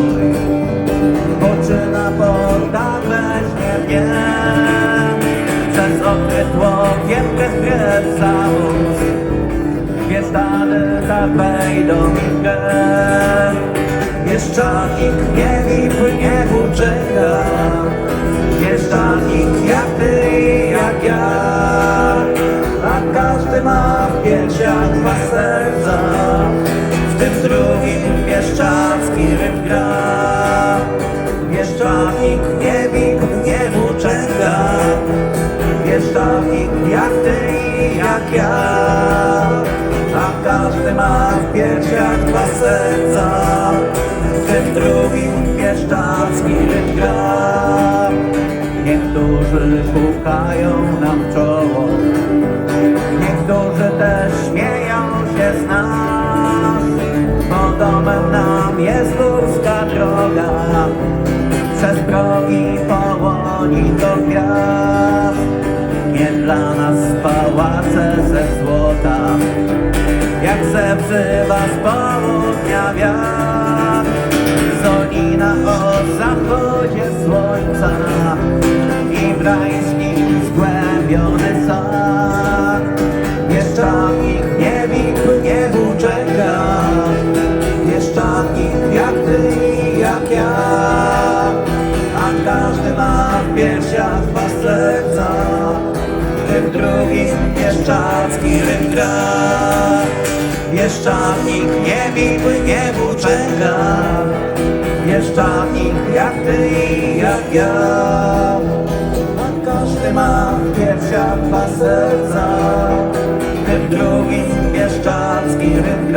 zabój Poczyna podam bezwiednie Przez okrytło kiepkę krew załóż Gwiazdany tak wejdą mi Mieszczanik nie wipły, nie uczeka Mieszczanik jak ty i jak ja Nie wipły, nie uczeka Mieszczanik jak ty i jak ja. A każdy ma w piersiach dwa serca. Tym drugim mieszczacki ryb gra Niektórzy pukają nam czoło. Niektórzy też śmieją się z nas. Bo domem nam jest górska droga Przez progi połoni do Nie dla nas pałace ze złota. Jak zewzywa z południa wiatr. Zonina o zachodzie słońca. I w rajskim zgłębiony sad. Mieszczanik nie nie czeka. Mieszczanik jak ty i jak ja każdy ma w piersiach dwa serca. Tym drugim mieszczacki rym gra. Mieszczanik nie wikły, nie czeka Mieszczanik jak ty i jak ja. A każdy ma w piersiach dwa serca. Tym drugim mieszczacki rym